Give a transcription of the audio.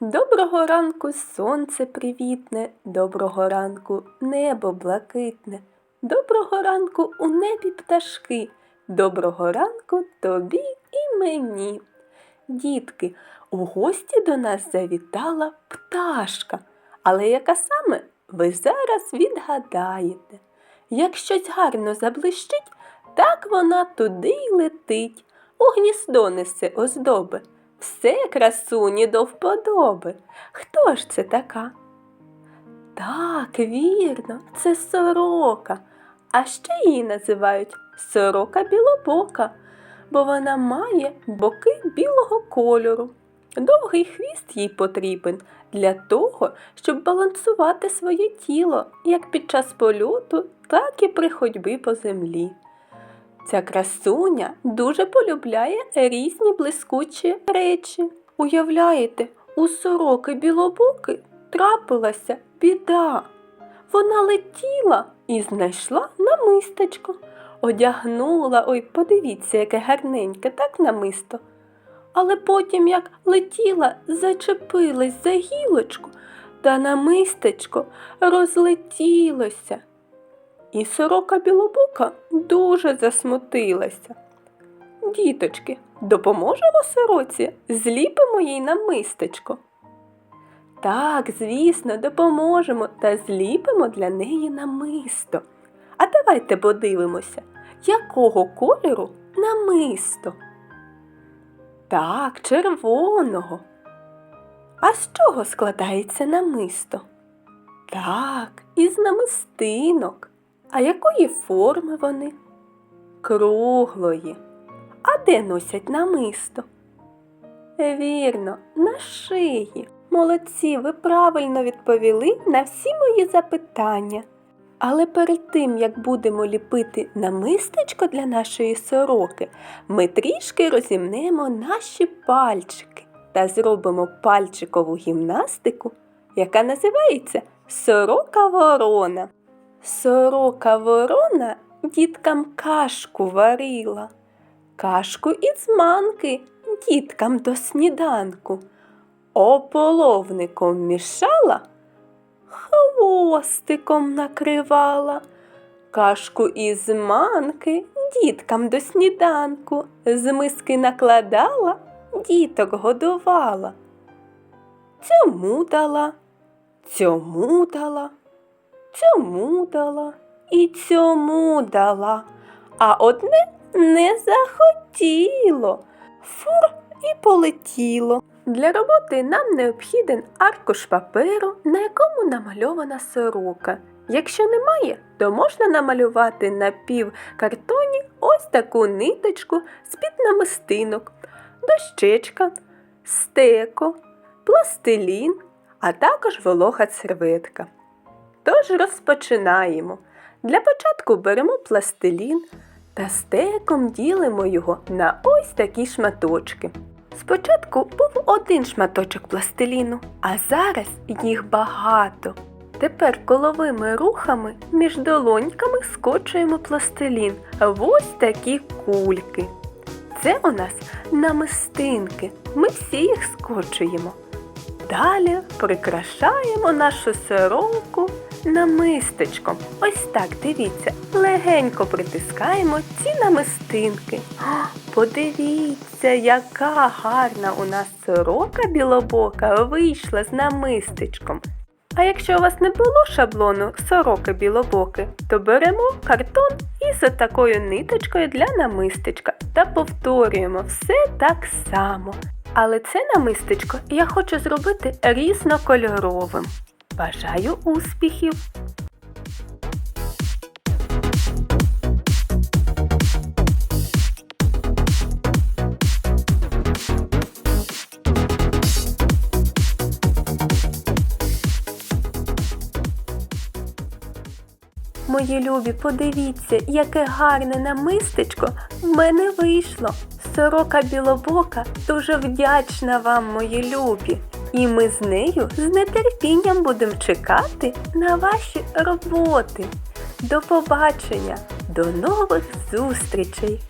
Доброго ранку сонце привітне, доброго ранку небо блакитне, доброго ранку у небі пташки, доброго ранку тобі і мені. Дітки, у гості до нас завітала пташка, але яка саме ви зараз відгадаєте. Як щось гарно заблищить, так вона туди й летить, у гніздо несе оздоби. Все красуні до вподоби. Хто ж це така? Так, вірно, це сорока. А ще її називають сорока білобока, бо вона має боки білого кольору. Довгий хвіст їй потрібен для того, щоб балансувати своє тіло як під час польоту, так і при ходьбі по землі. Ця красуня дуже полюбляє різні блискучі речі. Уявляєте, у сороки білобоки трапилася біда. Вона летіла і знайшла намистечко. Одягнула, ой, подивіться, яке гарненьке, так намисто. Але потім, як летіла, зачепилась за гілочку, та намистечко розлетілося. І сорока білобока дуже засмутилася. Діточки, допоможемо сороці, зліпимо їй намистечко. Так, звісно, допоможемо та зліпимо для неї намисто. А давайте подивимося, якого кольору намисто. Так, червоного. А з чого складається намисто? Так, із намистинок. А якої форми вони? Круглої. А де носять намисто? Вірно, на шиї. Молодці, ви правильно відповіли на всі мої запитання. Але перед тим, як будемо ліпити намистечко для нашої сороки, ми трішки розімнемо наші пальчики та зробимо пальчикову гімнастику, яка називається Сорока ворона. Сорока ворона діткам кашку варила, кашку із манки діткам до сніданку, ополовником мішала, хвостиком накривала, кашку із манки діткам до сніданку, з миски накладала, діток годувала. Цьому дала, цьому дала цьому дала і цьому дала, а одне не захотіло. Фур і полетіло. Для роботи нам необхіден аркуш паперу, на якому намальована сорока. Якщо немає, то можна намалювати на півкартоні ось таку ниточку з-під намистинок, дощечка, стеко, пластилін, а також волога серветка. Тож розпочинаємо. Для початку беремо пластилін та стеком ділимо його на ось такі шматочки. Спочатку був один шматочок пластиліну, а зараз їх багато. Тепер коловими рухами між долоньками скочуємо пластилін в ось такі кульки. Це у нас намистинки. Ми всі їх скочуємо. Далі прикрашаємо нашу сороку намистечком. Ось так, дивіться, легенько притискаємо ці намистинки. О, подивіться, яка гарна у нас сорока білобока вийшла з намистечком. А якщо у вас не було шаблону сороки білобоки, то беремо картон із такою ниточкою для намистечка та повторюємо все так само. Але це намистечко я хочу зробити різнокольоровим. Бажаю успіхів! Мої любі, подивіться, яке гарне намистечко в мене вийшло. Сорока білобока дуже вдячна вам, мої любі. І ми з нею з нетерпінням будемо чекати на ваші роботи. До побачення, до нових зустрічей!